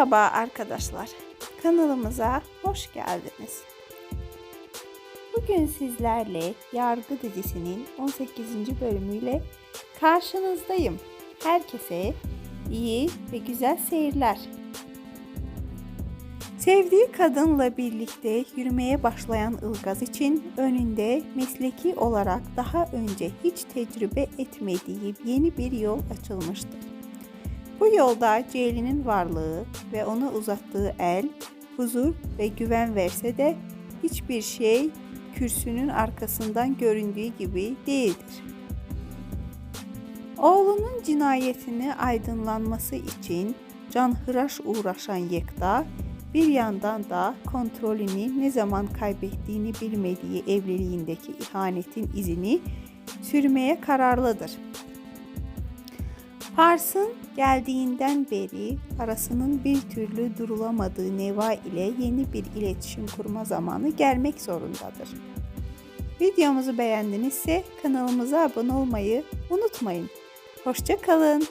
Merhaba arkadaşlar. Kanalımıza hoş geldiniz. Bugün sizlerle Yargı dizisinin 18. bölümüyle karşınızdayım. Herkese iyi ve güzel seyirler. Sevdiği kadınla birlikte yürümeye başlayan Ilgaz için önünde mesleki olarak daha önce hiç tecrübe etmediği yeni bir yol açılmıştır. Bu yolda Ceylin'in varlığı ve ona uzattığı el, huzur ve güven verse de hiçbir şey kürsünün arkasından göründüğü gibi değildir. Oğlunun cinayetini aydınlanması için canhıraş uğraşan Yekta, bir yandan da kontrolünü ne zaman kaybettiğini bilmediği evliliğindeki ihanetin izini sürmeye kararlıdır. Pars'ın geldiğinden beri arasının bir türlü durulamadığı Neva ile yeni bir iletişim kurma zamanı gelmek zorundadır. Videomuzu beğendinizse kanalımıza abone olmayı unutmayın. Hoşça kalın.